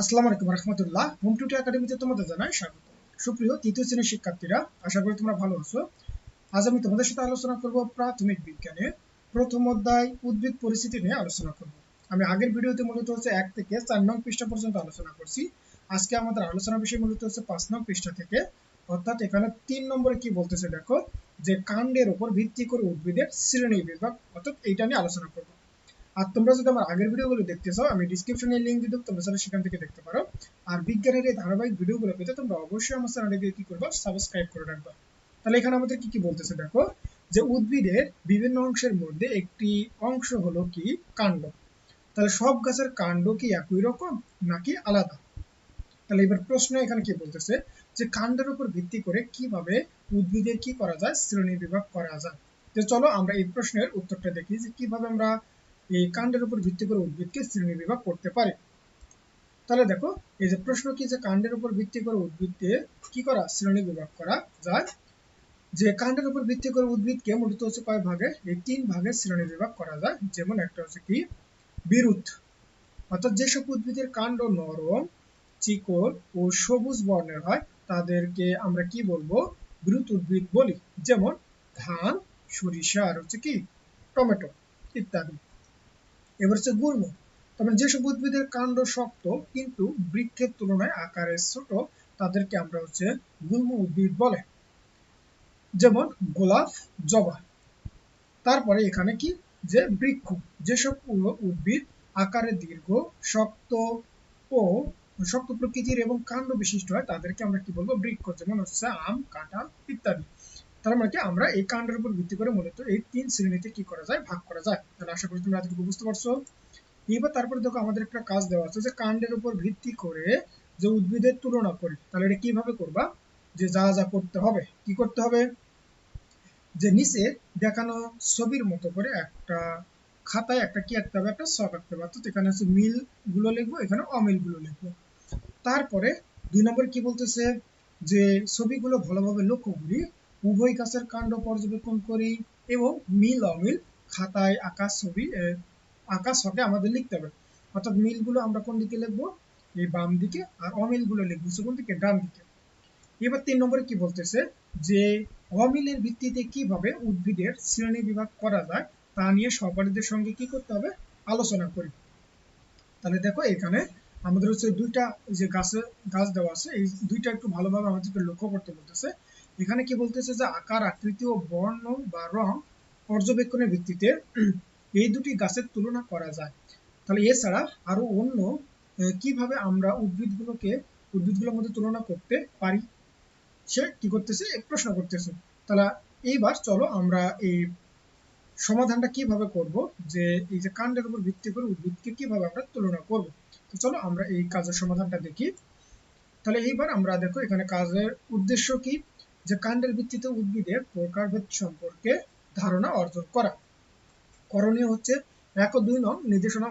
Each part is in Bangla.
আসসালামু আলাইকুম রহমতুল্লাহ। হোম টুটি একাডেমিতে তোমাদের জানাই স্বাগত। সুপ্রিয় তৃতীয় শ্রেণির শিক্ষার্থীরা, আশা করি তোমরা ভালো আছো। আজ আমি তোমাদের সাথে আলোচনা করব প্রাথমিক বিজ্ঞানের। প্রথম অধ্যায়, উদ্ভিদ পরিস্থিতি নিয়ে আলোচনা করব। আমি আগের ভিডিওতে মূলত হচ্ছে এক থেকে চার নং পৃষ্ঠা পর্যন্ত আলোচনা করছি। আজকে আমাদের আলোচনা বিষয় মূলত হচ্ছে পাঁচ নং পৃষ্ঠা থেকে। অর্থাৎ এখানে তিন নম্বরে কি বলতেছে দেখো? যে কাণ্ডের উপর ভিত্তি করে উদ্ভিদের শ্রেণি বিভাগ, অর্থাৎ এইটা নিয়ে আলোচনা করব। আর তোমরা যদি আমার আগের ভিডিওগুলো দেখতে চাও, আমি ডিসক্রিপশনে লিংক দিয়ে দেবো, তোমরা সেটা সেখান থেকে দেখতে পারো। আর বিজ্ঞানের এই ধারাবাহিক ভিডিওগুলো পেতে তোমরা অবশ্যই আমার চ্যানেলে গিয়ে কি করবা সাবস্ক্রাইব করে রাখবা। তাহলে এখানে আমাদের কি কি বলতেছে দেখো, যে উদ্ভিদের বিভিন্ন অংশের মধ্যে একটি অংশ হলো কি? কাণ্ড। তাহলে সব গাছের কাণ্ড কি একই রকম নাকি আলাদা? তাহলে এবার প্রশ্ন এখানে কি বলতেছে, যে কাণ্ডের উপর ভিত্তি করে কীভাবে উদ্ভিদের কি করা যায় শ্রেণি বিভাগ করা যায়? তো চলো আমরা এই প্রশ্নের উত্তরটা দেখি, যে কীভাবে আমরা এই কাণ্ডের উপর ভিত্তি করে উদ্ভিদকে শ্রেণি বিভাগ করতে পারে। তাহলে দেখো, এই যে প্রশ্ন কি যে কাণ্ডের উপর ভিত্তি করে উদ্ভিদকে কি করা, শ্রেণি বিভাগ করা যায়? যে কাণ্ডের উপর ভিত্তি করে উদ্ভিদকে মূলত হচ্ছে কয় ভাগে? এই তিন ভাগে শ্রেণি বিভাগ করা যায়। যেমন একটা হচ্ছে কি, বিরুদ্ধ। অর্থাৎ যেসব উদ্ভিদের কাণ্ড নরম, চিকন ও সবুজ বর্ণের হয়, তাদেরকে আমরা কি বলব? বিরুদ্ধ উদ্ভিদ বলি। যেমন ধান, সরিষা আর হচ্ছে কি, টমেটো ইত্যাদি। এবার হচ্ছে গুল্ম। তবে যেসব উদ্ভিদের কাণ্ড শক্ত, কিন্তু বৃক্ষের তুলনায় আকারে ছোট, তাদেরকে আমরা হচ্ছে গুল্ম উদ্ভিদ বলে। যেমন গোলাপ, জবা। তারপরে এখানে কি? যে বৃক্ষ। যেসব উদ্ভিদ আকারে দীর্ঘ, শক্ত ও শক্ত প্রকৃতির এবং কাণ্ড বিশিষ্ট হয়, তাদেরকে আমরা কি বলব? বৃক্ষ। যেমন হচ্ছে আম, কাঁঠাল ইত্যাদি। তার মানে কি? আমরা এই কাণ্ডের উপর ভিত্তি করে মূলত এই তিন শ্রেণীতে কি করা যায়, ভাগ করা যায়। তাহলে আশা করি তোমরা এতটুকু বুঝতে পারছ। এবার তারপরে দেখো আমাদের একটা কাজ দেওয়া আছে যে কাণ্ডের উপর ভিত্তি করে যে উদ্ভিদের তুলনা করি, তাহলে এটা কীভাবে করবা? যে যা যা করতে হবে, কি করতে হবে? যে নিচে দেখানো ছবির মতো করে একটা খাতায় একটা কি আঁকতে হবে? একটা শখ আঁকতে হবে। অর্থাৎ এখানে হচ্ছে মিলগুলো লিখব, এখানে অমিলগুলো লিখব। তারপরে দুই নম্বর কি বলতেছে? যে ছবিগুলো ভালোভাবে লক্ষ্য করি উভয় গাছের কাণ্ড পর্যবেক্ষণ করি এবং মিল অমিল খাতায় আকাশ ছবি আকাশ হবে আমাদের লিখতে হবে। অর্থাৎ মিলগুলো আমরা কোন দিকে লিখব? এই বাম দিকে আর অমিলগুলো লিখব কোন দিকে ডান দিকে। এবার তিন নম্বরে কি বলতেছে? যে অমিলের ভিত্তিতে কীভাবে উদ্ভিদের শ্রেণি বিভাগ করা যায়, তা নিয়ে সহপাঠীদের সঙ্গে কি করতে হবে? আলোচনা করি। তাহলে দেখো এখানে আমাদের হচ্ছে দুইটা যে গাছে, গাছ দেওয়া আছে, এই দুইটা একটু ভালোভাবে আমাদেরকে লক্ষ্য করতে বলতেছে। এখানে কি বলতেছে যে আকার, আকৃতি ও বর্ণ বা রং পর্যবেক্ষণের ভিত্তিতে এই দুটি গাছের তুলনা করা যায়। তাহলে এছাড়া আরও অন্য কীভাবে আমরা উদ্ভিদগুলোকে, উদ্ভিদগুলোর মধ্যে তুলনা করতে পারি? সে কি করতেছে? প্রশ্ন করতেছে। তাহলে এইবার চলো আমরা এই সমাধানটা কীভাবে করব? যে এই যে কাণ্ডের উপর ভিত্তি করে উদ্ভিদকে কীভাবে আমরা তুলনা করব? তো চলো আমরা এই কাজের সমাধানটা দেখি। তাহলে এইবার আমরা দেখো এখানে কাজের উদ্দেশ্য কি? যে কাণ্ডের ভিত্তিতে উদ্ভিদের প্রকারভেদ সম্পর্কে ধারণা অর্জন করা। করণীয় হচ্ছে এক ও দুই নং নির্দেশনা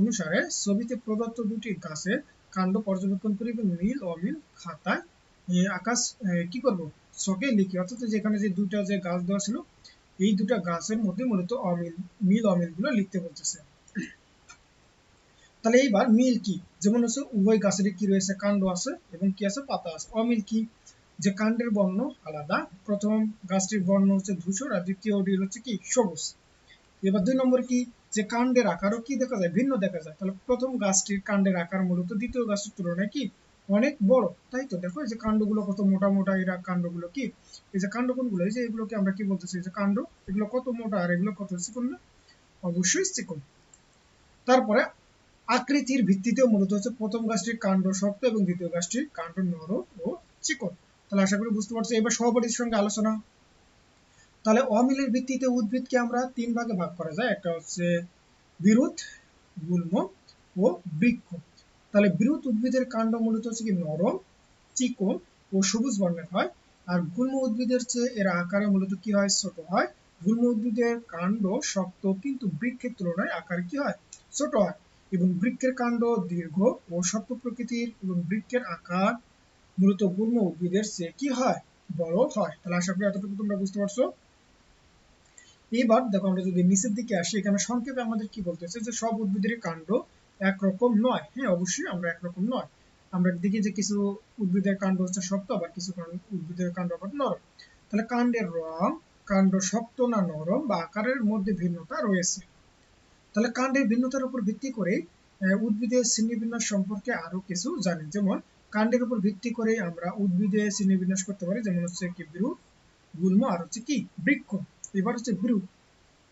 অনুসারে ছবিতে প্রদত্ত দুটি গাছের কাণ্ড পর্যবেক্ষণ করি এবং মিল অমিল খাতায় আকাশ কি করব? ছকে লিখি। অর্থাৎ যেখানে যে দুটা যে গাছ দেওয়া ছিল, এই দুটা গাছের মধ্যে মূলত অমিল মিল অমিলগুলো লিখতে বলতেছে। তাহলে এইবার মিল কি? যেমন হচ্ছে উভয় গাছের কি রয়েছে? কাণ্ড আছে এবং কি আছে? পাতা আছে। অমিল কি? যে কাণ্ডের বর্ণ আলাদা। প্রথম গাছটির বর্ণ হচ্ছে ধূসর আর দ্বিতীয়টি হচ্ছে কি? সবুজ। এবার দুই নম্বর কি? যে কাণ্ডের আকারও কি দেখা যায়? ভিন্ন দেখা যায়। তাহলে প্রথম গাছটির কাণ্ডের আকার মূলত দ্বিতীয় গাছের তুলনায় কি? অনেক বড়। তাই তো? দেখো, এই যে কাণ্ডগুলো কত মোটা মোটা, এরা কাণ্ডগুলো কি? এই যে কাণ্ড কোনগুলো? এই যে এগুলোকে আমরা কি বলতেছি? যে কাণ্ড, এগুলো কত মোটা আর এগুলো কত চিকন না? অবশ্যই চিকন তারপরে আকৃতির ভিত্তিতেও মূলত হচ্ছে প্রথম গাছটির কাণ্ড শক্ত এবং দ্বিতীয় গাছটির কাণ্ড নরম ও চিকন তাহলে আশা করি বুঝতে পারছ। এবার সহপাঠীর সঙ্গে আলোচনা। তাহলে অমিলের ভিত্তিতে উদ্ভিদকে আমরা তিন ভাগে ভাগ করা যায়। একটা হচ্ছে বিরুদ্ধ গুল্ম ও বৃক্ষ। তাহলে বিরুদ্ধ উদ্ভিদের কাণ্ড মূলত হচ্ছে কি? নরম চিকন ও সবুজ বর্ণের হয়। আর গুল্ম উদ্ভিদের চেয়ে এর আকারে মূলত কি হয়? ছোট হয়। গুল্ম উদ্ভিদের কাণ্ড শক্ত কিন্তু বৃক্ষের তুলনায় আকারে কি হয়? ছোট হয়। এবং বৃক্ষের কাণ্ড দীর্ঘ ও শক্ত প্রকৃতির এবং বৃক্ষের আকার মূলত গুল্ম উদ্ভিদের চেয়ে কি হয়? বড় হয়। তাহলে আশা করি এতটুকু তোমরা বুঝতে পারছ। এবার দেখো আমরা যদি নিচের দিকে আসি, এখানে সংক্ষেপে আমাদের কি বলতেছে যে সব উদ্ভিদের কাণ্ড একরকম নয়। হ্যাঁ অবশ্যই আমরা একরকম নয়। আমরা দেখি যে কিছু উদ্ভিদের কাণ্ড হচ্ছে শক্ত, আবার কিছু উদ্ভিদের কাণ্ড আবার নরম। তাহলে কাণ্ডের রং, কাণ্ড শক্ত না নরম বা আকারের মধ্যে ভিন্নতা রয়েছে। তাহলে কাণ্ডের ভিন্নতার উপর ভিত্তি করে উদ্ভিদের শ্রেণীবিন্যাস সম্পর্কে আরও কিছু জানি। যেমন কাণ্ডের উপর ভিত্তি করে আমরা উদ্ভিদের শ্রেণীবিন্যাস করতে পারি। যেমন হচ্ছে কি বিরুৎ গুল্ম আর হচ্ছে কি বৃক্ষ। এবার হচ্ছে বিরুৎ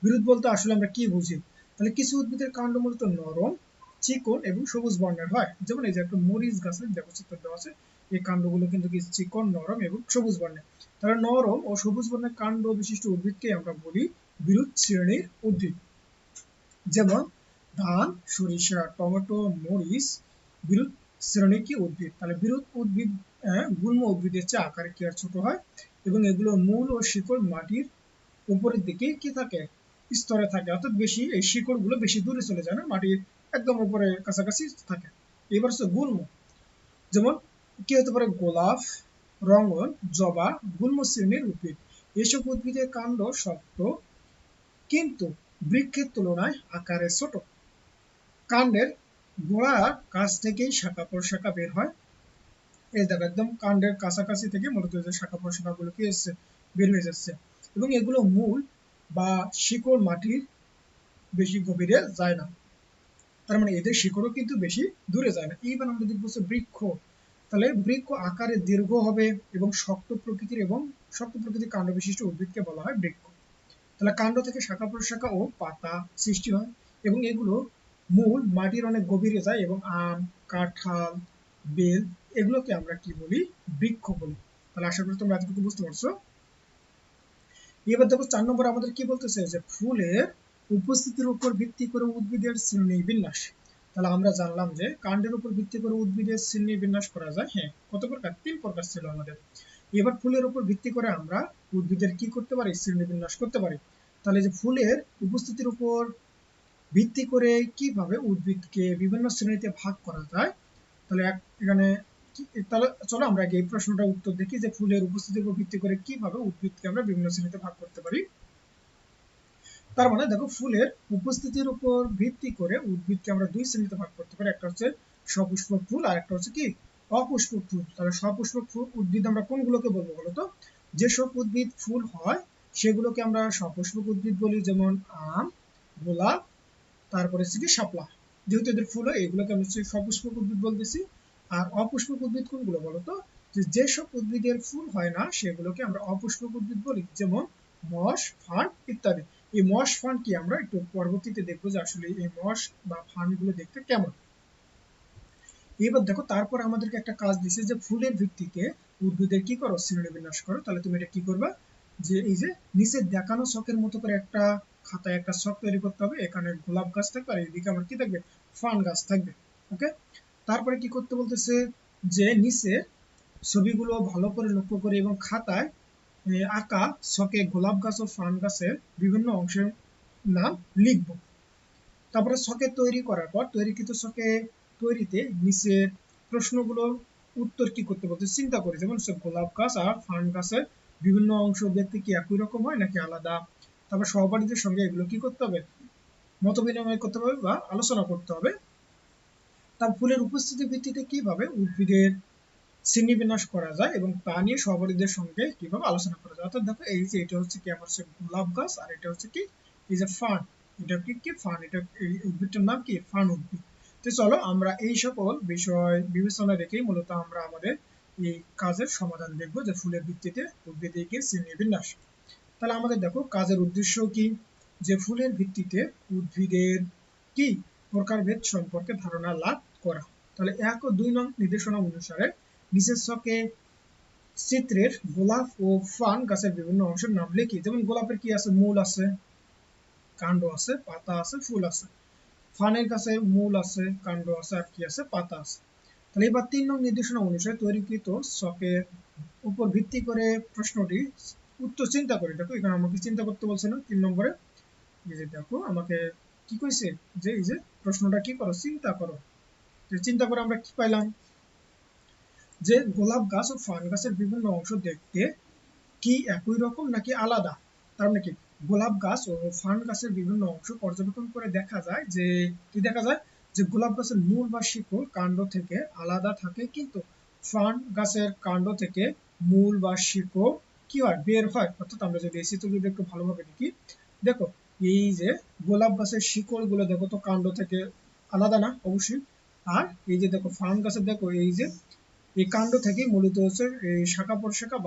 বিরুৎ বলতে আসলে আমরা কি বুঝি? তাহলে কিছু উদ্ভিদের কাণ্ড মূলত নরম, চিকন এবং সবুজ বর্ণের হয়। যেমন এই যে একটা মরিচ গাছের দেখো আছে, এই কাণ্ডগুলো কিন্তু কি চিকন, নরম এবং সবুজ বর্ণের। তাহলে নরম ও সবুজ বর্ণের কাণ্ড বিশিষ্ট উদ্ভিদকে আমরা বলি বিরুৎ শ্রেণির উদ্ভিদ। যেমন ধান, সরিষা, টমেটো, মরিচ বিরুৎ শ্রেণির কি উদ্ভিদ? তাহলে বিরুৎ উদ্ভিদ গুল্ম উদ্ভিদের চেয়ে আকারে কি আর ছোট হয়? এবং এগুলোর মূল ও শিকড় মাটির উপরের দিকে কি থাকে? স্তরে থাকে। অর্থাৎ বেশি, এই শিকড়গুলো বেশি দূরে চলে যায় না, মাটির একদম উপরে কাছাকাছি থাকে। এবার হচ্ছে গুল্ম। যেমন, কি হতে পারে? গোলাপ রঙন জবা, গুল্ম শ্রেণির উদ্ভিদ। এসব উদ্ভিদের কাণ্ড শক্ত, কিন্তু বৃক্ষের তুলনায় আকারে ছোট। কাণ্ডের গোড়ার কাছ থেকেই শাখা প্রশাখা বের হয়। এই দেখো, একদম কাণ্ডের কাছাকাছি থেকে মূলত যে শাখা প্রশাখা গুলো কি এসছে বের হয়ে যাচ্ছে। এবং এগুলো মূল বা শিকড় মাটির বেশি গভীরে যায় না। তার মানে এদের শিকড়ও কিন্তু বেশি দূরে যায় না। এইবার আমরা দেখব হচ্ছে বৃক্ষ, তাহলে বৃক্ষ আকারে দীর্ঘ হবে এবং শক্ত প্রকৃতির এবং শক্ত প্রকৃতির কাণ্ড বিশিষ্ট উদ্ভিদকে বলা হয় বৃক্ষ। তাহলে কাণ্ড থেকে শাখা প্রশাখা ও পাতা সৃষ্টি হয় এবং এগুলো মূল, মাটির অনেক গভীরে যায় এবং আম, কাঁঠাল, বেল, এগুলোকে আমরা কি বলি? বৃক্ষ বলি। তাহলে আশা করি তোমরা এতটুকু বুঝতে পারছ। এবার দেখো চার নম্বর আমাদের কি বলতেছে যে ফুলের উপস্থিতির উপর ভিত্তি করে উদ্ভিদের শ্রেণি বিন্যাস। তাহলে আমরা জানলাম যে কাণ্ডের উপর ভিত্তি করে উদ্ভিদের শ্রেণি বিন্যাস করা যায়। হ্যাঁ কত প্রকার? তিন প্রকার ছিল আমাদের। এবার ফুলের উপর ভিত্তি করে আমরা উদ্ভিদের কি করতে পারি? শ্রেণি বিন্যাস করতে পারি। তাহলে যে ফুলের উপস্থিতির উপর ভিত্তি করে কীভাবে উদ্ভিদকে বিভিন্ন শ্রেণীতে ভাগ করা যায়? তাহলে এখানে তাহলে চলো আমরা আগে এই প্রশ্নটার উত্তর দেখি যে ফুলের উপস্থিতির উপর ভিত্তি করে কীভাবে উদ্ভিদকে আমরা বিভিন্ন শ্রেণীতে ভাগ করতে পারি। তার মানে দেখো, ফুলের উপস্থিতির উপর ভিত্তি করে উদ্ভিদকে আমরা দুই শ্রেণীতে ভাগ করতে পারি। একটা হচ্ছে সপুষ্পক ফুল আর একটা হচ্ছে কি? অপুষ্পক ফুল। তাহলে সপুষ্পক ফুল উদ্ভিদ আমরা কোনগুলোকে বলব বলতো যেসব উদ্ভিদ ফুল হয়, সেগুলোকে আমরা সপুষ্পক উদ্ভিদ বলি, যেমন আম, গোলাপ তারপরে হচ্ছে কি শাপলা। যেহেতু এদের ফুল হয়, এগুলোকে আমি হচ্ছে সপুষ্পক উদ্ভিদ বলতেছি। আর অপুষ্পক উদ্ভিদ কোনগুলো বলতো? যে যেসব উদ্ভিদের ফুল হয় না, সেগুলোকে আমরা অপুষ্পক উদ্ভিদ বলি। যেমন মশ, ফান ইত্যাদি। এই মশ, ফান কি আমরা একটু পরবর্তীতে দেখব যে আসলে এই মশ বা ফানগুলো দেখতে কেমন। এবার দেখো, তারপর আমাদেরকে একটা কাজ দিছে যে ফুলের ভিত্তিতে উদ্ভিদের কি করো? শ্রেণি বিন্যাস করো। তাহলে তুমি এটা কি করবা? যে এই যে নিচে দেখানো শখের মতো করে একটা খাতায় একটা শখ তৈরি করতে হবে, এখানে গোলাপ গাছ থাকবে আর এদিকে আমার কি থাকবে? ফান গাছ থাকবে ওকে তারপরে কি করতে বলতেছে যে নিচে ছবিগুলো ভালো করে লক্ষ্য করে এবং খাতায় আঁকা শখে গোলাপ গাছ ও ফান গাছের বিভিন্ন অংশের নাম লিখব। তারপরে শখে তৈরি করার পর, তৈরিকৃত শখে তৈরিতে নিচের প্রশ্নগুলো উত্তর কি করতে বলতে চিন্তা করে, যেমন গোলাপ গাছ আর ফান গাছের বিভিন্ন অংশ দেখতে কি একই রকম হয় নাকি আলাদা তারপর সহপাঠীদের সঙ্গে এগুলো কি করতে হবে? মত বিনিময় করতে হবে বা আলোচনা করতে হবে। তার ফুলের উপস্থিতির ভিত্তিতে কীভাবে উদ্ভিদের শ্রেণীবিন্যাস করা যায় এবং তা নিয়ে সহপাঠীদের সঙ্গে কীভাবে আলোচনা করা যায়? অর্থাৎ দেখো, এই যে এটা হচ্ছে কি আমার হচ্ছে গোলাপ গাছ, আর এটা হচ্ছে কি? এই যে ফান, এটা কি কি? ফান, এটা এই উদ্ভিদটার নাম কি? ফান উদ্ভিদ। তো চলো, আমরা এই সকল বিষয় বিবেচনা রেখেই মূলত আমরা আমাদের এই কাজের সমাধান দেখব যে ফুলের ভিত্তিতে উদ্ভিদকে শ্রেণীবিন্যাস তাহলে আমাদের দেখো, কাজের উদ্দেশ্য কি? যে ফুলের ভিত্তিতে উদ্ভিদের কি প্রকারভেদ সম্পর্কে ধারণা লাভ করা। তাহলে এক ও দুই নং নির্দেশনা অনুসারে ছকে চিত্রের গোলাপ ও ফান গাছের বিভিন্ন অংশের নাম লিখি যেমন গোলাপের কি আছে? মূল আছে, কাণ্ড আছে, পাতা আছে, ফুল আছে। ফানের কাছে মূল আছে, কাণ্ড আছে, আর কি আছে? পাতা আছে। তাহলে এবার তিন নং নির্দেশনা অনুসারে তৈরিকৃত ছকের উপর ভিত্তি করে প্রশ্নটি উত্তর চিন্তা করি। দেখো, এখানে আমাকে চিন্তা করতে বলছে না, তিন নম্বরে। এই যে দেখো, আমাকে কি কইছে? যে এই যে প্রশ্নটা কি করো? চিন্তা করো। চিন্তা করে আমরা কি পাইলাম? যে গোলাপ গাছ ও ফান গাছের বিভিন্ন অংশ দেখতে কি একই রকম নাকি আলাদা? তার মানে কি, গোলাপ গাছ ও ফান গাছের বিভিন্ন অংশ পর্যবেক্ষণ করে দেখা যায় যে, কি দেখা যায়? যে গোলাপ গাছের মূল বা শিকড় কাণ্ড থেকে আলাদা থাকে, কিন্তু ফান গাছের কাণ্ড থেকে মূল বা শিকড় কি বের হয় অর্থাৎ আমরা যদি এই চিত্রগুলো একটু ভালোভাবে দেখি, দেখো, এই যে গোলাপ গাছের শিকড়গুলো দেখো তো কাণ্ড থেকে আলাদা না, অবশ্যই। আর এই যে দেখো ফান গাছের, দেখো, এই যে, এই কাণ্ড থেকে মূলত হচ্ছে, এই শাখা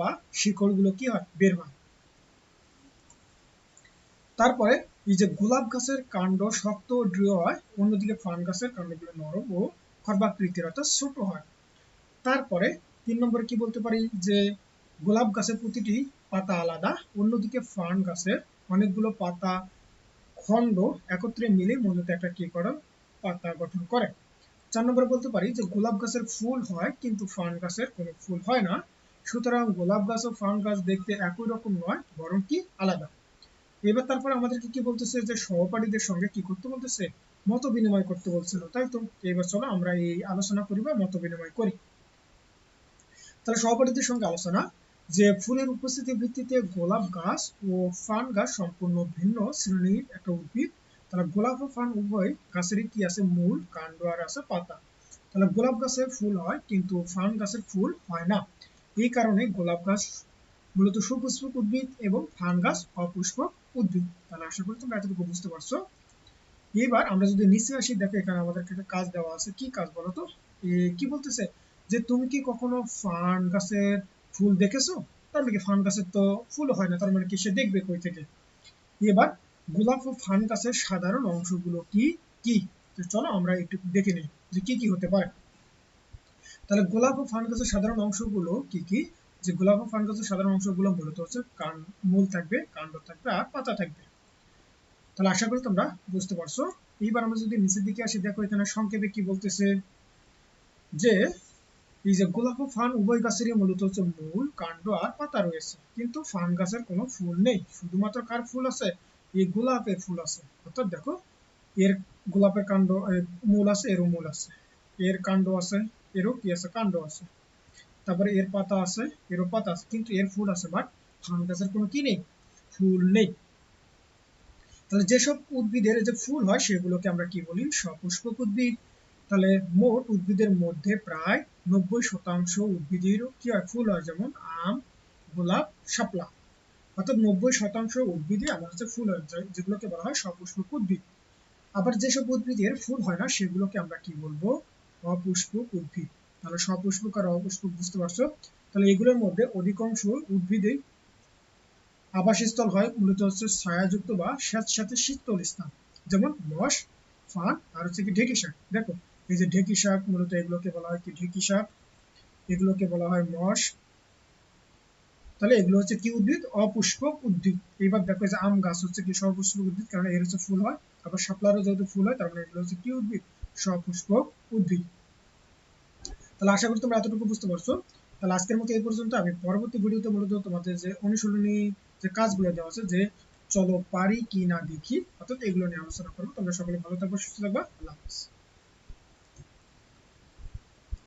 বা শিকড়গুলো কি হয়? বের হয়। তারপরে এই যে গোলাপ গাছের কাণ্ড শক্ত ও দৃঢ় হয়, অন্যদিকে ফান গাছের কাণ্ডগুলো নরম ও খর্বাকৃতির, অর্থাৎ ছোট হয়। তারপরে তিন নম্বরে কি বলতে পারি? যে গোলাপ গাছের প্রতিটি পাতা আলাদা, অন্যদিকে ফার্ন গাছের অনেকগুলো পাতা খণ্ড একত্রে মিলে মূলত একটা কি করে? পাতা গঠন করে। চার নম্বরে বলতে পারি যে গোলাপ গাছের ফুল হয়, কিন্তু ফার্ন গাছের কোনো ফুল হয় না। সুতরাং গোলাপ গাছ ও ফার্ন গাছ দেখতে একই রকম নয়, বরং কি আলাদা। এবার তারপর আমাদেরকে কি বলতেছে যে সহপাঠীদের সঙ্গে কি করতে বলতেছে? মত বিনিময় করতে বলছিল, তাই তো? এবার চলো আমরা এই আলোচনা করি বা মত বিনিময় করি। তাহলে সহপাঠীদের সঙ্গে আলোচনা যে ফুলের উপস্থিতির ভিত্তিতে গোলাপ গাছ ও ফান গাছ সম্পূর্ণ ভিন্ন শ্রেণির একটা উদ্ভিদ। তাহলে গোলাপ ও ফান উভয় গাছেরই কি আছে? মূল, কাণ্ড আর আছে পাতা। তাহলে গোলাপ গাছের ফুল হয়, কিন্তু ফান গাছের ফুল হয় না। এই কারণে গোলাপ গাছ মূলত সুপুষ্পক উদ্ভিদ এবং ফান গাছ অপুষ্পক উদ্ভিদ। তাহলে আশা করি তোমরা এতটুকু বুঝতে পারছ। এবার আমরা যদি নিচে আসি, দেখো এখানে আমাদেরকে একটা কাজ দেওয়া আছে। কি কাজ বলো তো? কি বলতেছে? যে তুমি কি কখনো ফান গাছের ফুল দেখেছ? তার মানে কি ফান গাছের তো ফুল হয় না, তার মানে কি সে দেখবে কই থেকে? এবার গোলাপ ও ফান গাছের সাধারণ অংশগুলো কি? কি? তো চলো আমরা একটু দেখে নিই যে কি কি হতে পারে। তাহলে গোলাপ ও ফান গাছের সাধারণ অংশগুলো কি কি? যে গোলাপ ও ফান গাছের সাধারণ অংশগুলো মূলত হচ্ছে কান, মূল থাকবে, কাণ্ড থাকবে আর পাতা থাকবে। তাহলে আশা করি তোমরা বুঝতে পারছ। এইবার আমরা যদি নিচের দিকে আসি, দেখো এখানে সংক্ষেপে কি বলতেছে? যে এই যে গোলাপ ও ফান উভয় গাছেরই মূলত হচ্ছে মূল কাণ্ড আর পাতা রয়েছে। কিন্তু ফান গাছের কোনো ফুল নেই, শুধুমাত্র কার ফুল আছে? এই গোলাপের ফুল আছে। অর্থাৎ দেখো, এর গোলাপের কাণ্ড মূল আছে, এরও মূল আছে। এর কাণ্ড আছে, এরও কি আছে? কাণ্ড আছে। তারপরে এর পাতা আছে, এরও পাতা আছে, কিন্তু এর ফুল আছে। বাট ফান গাছের কোনো কি নেই? ফুল নেই। তাহলে যেসব উদ্ভিদের যে ফুল হয়, সেগুলোকে আমরা কি বলি? সপুষ্পক উদ্ভিদ। তাহলে মোট উদ্ভিদের মধ্যে প্রায় নব্বই শতাংশ উদ্ভিদের কি হয় ফুল হয়, যেমন আম, গোলাপ, শাপলা। অর্থাৎ নব্বই শতাংশ উদ্ভিদে আমার হচ্ছে ফুল হয় যেগুলোকে বলা হয় সপুষ্পক উদ্ভিদ। আবার যেসব উদ্ভিদের ফুল হয় না, সেগুলোকে আমরা কি বলব? অপুষ্পক উদ্ভিদ। তাহলে সপুষ্পক আর অপুষ্পক বুঝতে পারছ? তাহলে এগুলোর মধ্যে অধিকাংশ উদ্ভিদেই আবাসস্থল হয়, মূলত হচ্ছে ছায়াযুক্ত বা স্যাঁতস্যাঁতে শীতল স্থান। যেমন মশ, ফান, আর হচ্ছে কি ঢেকি শাক দেখো এই যে ঢেকি শাক, মূলত এগুলোকে বলা হয় কি ঢেকি শাক, এগুলোকে বলা হয় মশ। তাহলে এগুলো হচ্ছে কি উদ্ভিদ? অপুষ্পক উদ্ভিদ। এবার দেখো যে আম গাছ হচ্ছে কি সপুষ্পক উদ্ভিদ, কারণ এর হচ্ছে ফুল হয়। আবার শাপলারও যেহেতু ফুল হয়, তার মানে এগুলো হচ্ছে কি উদ্ভিদ? সপুষ্পক উদ্ভিদ। তাহলে আশা করি তোমরা এতটুকু বুঝতে পারছ। তাহলে আজকের মতো এই পর্যন্ত। আমি পরবর্তী ভিডিওতে মূলত তোমাদের যে অনুশীলনী যে কাজগুলো দেওয়া আছে, যে চলো পারি কি না দেখি, অর্থাৎ এগুলো নিয়ে আলোচনা করব। তোমরা সকলে ভালো থাকবে, সুস্থ থাকবে। আল্লাহ হাফিজ।